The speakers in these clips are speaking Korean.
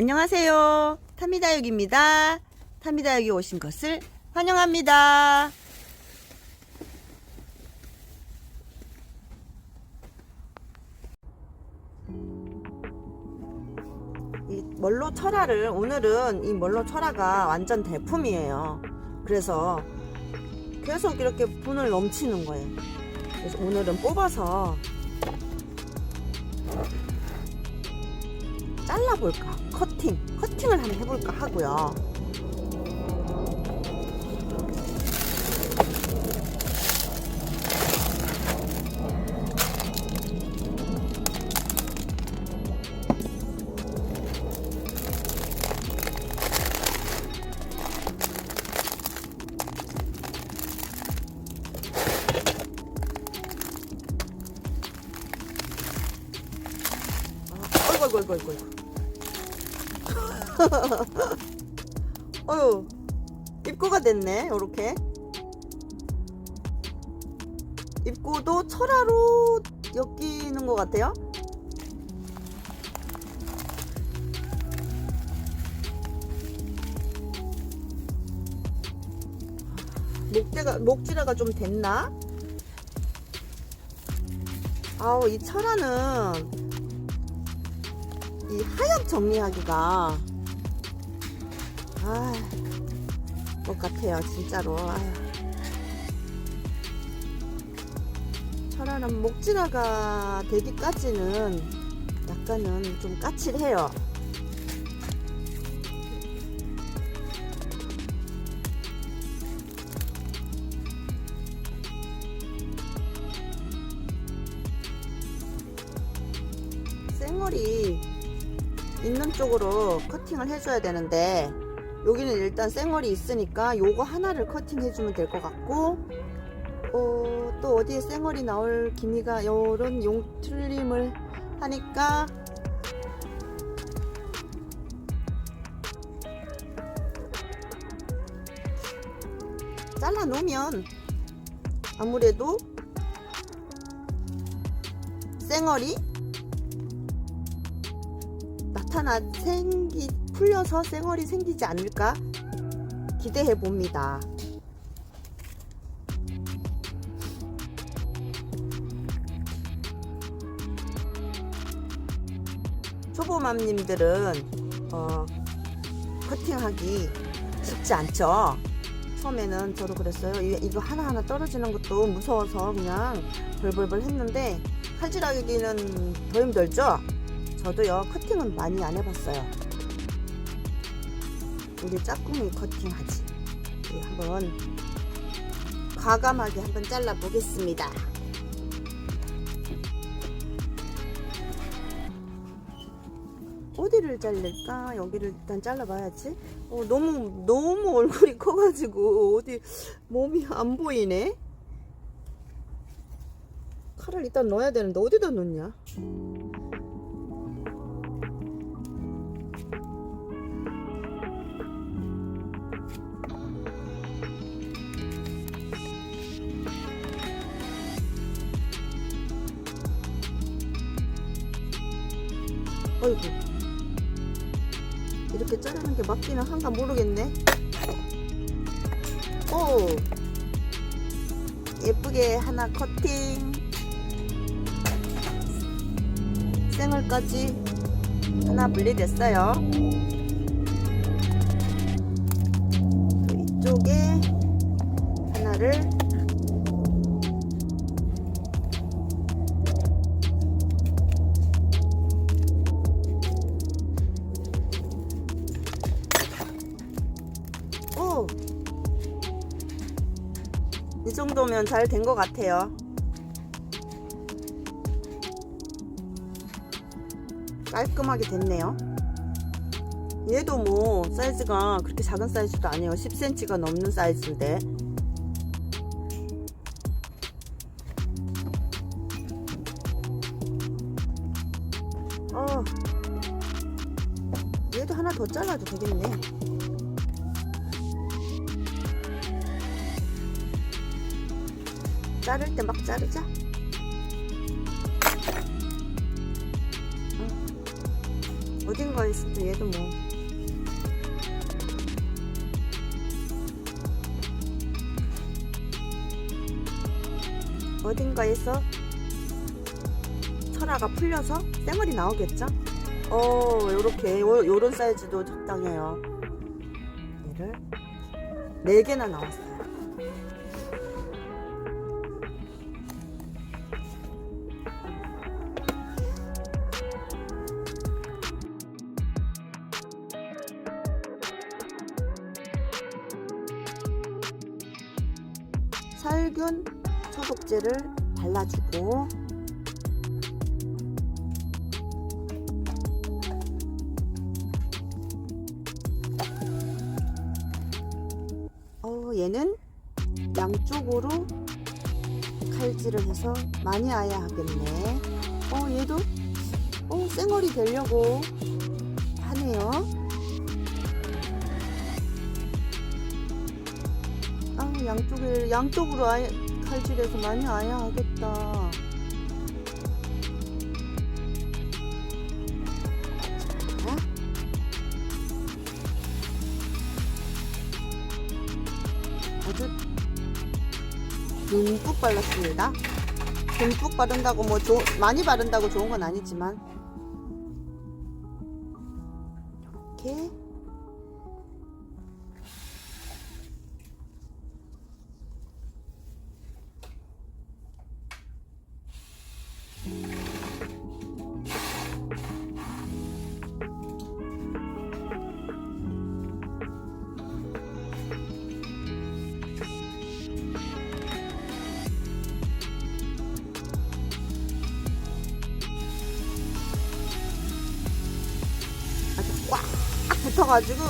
안녕하세요. 타미다육입니다. 타미다육이 오신 것을 환영합니다. 이 멀로 철화를 오늘은 이 멀로 철화가 완전 대품이에요. 그래서 계속 이렇게 분을 넘치는 거예요. 그래서 오늘은 뽑아서 잘라볼까? 커팅 커팅을 한번 해볼까 하고요. 어이구 어이구 어이구 어휴 입구가 됐네 요렇게 입구도 철화로 엮이는 것 같아요 목재가 목질화가 좀 됐나? 아우 이 철화는 이 하엽 정리하기가 아, 것 같아요 진짜로 아유. 철화는 목질화가 되기까지는 약간은 좀 까칠해요 생얼이 있는 쪽으로 커팅을 해줘야 되는데 여기는 일단 생얼이 있으니까 요거 하나를 커팅해주면 될 것 같고 어, 또 어디에 생얼이 나올 기미가 요런 용틀림을 하니까 잘라 놓으면 아무래도 생얼이 나타나 생기 풀려서 쌩얼이 생기지 않을까 기대해 봅니다. 초보맘님들은 어, 커팅하기 쉽지 않죠. 처음에는 저도 그랬어요. 이- 이거 하나하나 떨어지는 것도 무서워서 그냥 벌벌벌 했는데 칼질하기는 더 힘들죠? 저도요 커팅은 많이 안 해봤어요 우리 짝꿍이 커팅하지. 우리 한번 과감하게 한번 잘라 보겠습니다. 어디를 자를까? 여기를 일단 잘라봐야지. 어, 너무 너무 얼굴이 커가지고 어디 몸이 안 보이네. 칼을 일단 넣어야 되는데 어디다 놓냐 어이구 이렇게 자르는 게 맞기는 한가 모르겠네. 오. 예쁘게 하나 커팅. 생얼까지 하나 분리됐어요. 또 이쪽에 하나를 정도면 잘 된 것 같아요. 깔끔하게 됐네요. 얘도 뭐 사이즈가 그렇게 작은 사이즈도 아니에요. 10cm가 넘는 사이즈인데. 어, 얘도 하나 더 잘라도 되겠네. 자를 때 막 자르자. 어딘가에 있을 때 얘도 뭐 어딘가에서 철화가 풀려서 쌩얼이 나오겠죠? 어, 요렇게 요, 요런 사이즈도 적당해요. 얘를 네 개나 나왔어요. 살균 소독제를 발라주고 어, 얘는 양쪽으로 칼질을 해서 많이 아야 하겠네. 어, 얘도 어, 쌩얼이 되려고 하네요. 양쪽에 양쪽으로 아예 칼질해서 많이 아야 하겠다. 자. 아주 듬뿍 발랐습니다. 듬뿍 바른다고 뭐 조, 많이 바른다고 좋은 건 아니지만 이렇게 붙어가지고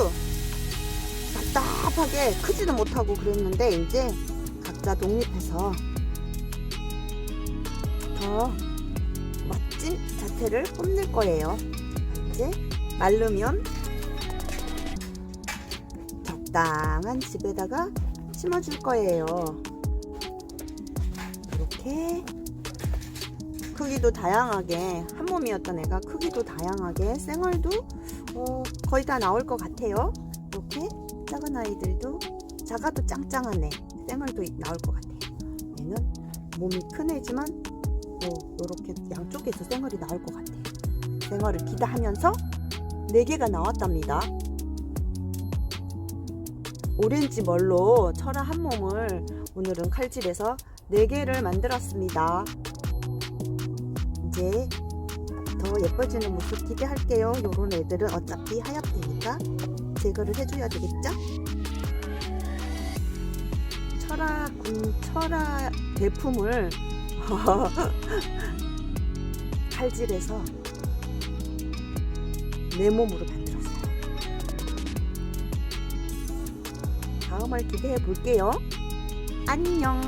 답답하게 크지도 못하고 그랬는데 이제 각자 독립해서 더 멋진 자태를 뽐낼 거예요. 이제 마르면 적당한 집에다가 심어줄 거예요. 이렇게 크기도 다양하게 한 몸이었던 애가 크기도 다양하게 생얼도 어, 거의 다 나올 것 같아요. 이렇게 작은 아이들도 작아도 짱짱한 애 생얼도 나올 것 같아요. 얘는 몸이 큰 애지만 뭐 이렇게 양쪽에서 생얼이 나올 것 같아요. 생얼을 기다하면서 네 개가 나왔답니다. 오렌지 멀로 철화 한 몸을 오늘은 칼질해서 네 개를 만들었습니다. 이제 더 예뻐지는 모습 기대할게요. 요런 애들은 어차피 하얗대니까 제거를 해줘야 되겠죠? 철화 군 철화 제품을 칼질해서 내 몸으로 만들었어요. 다음을 기대해 볼게요. 안녕.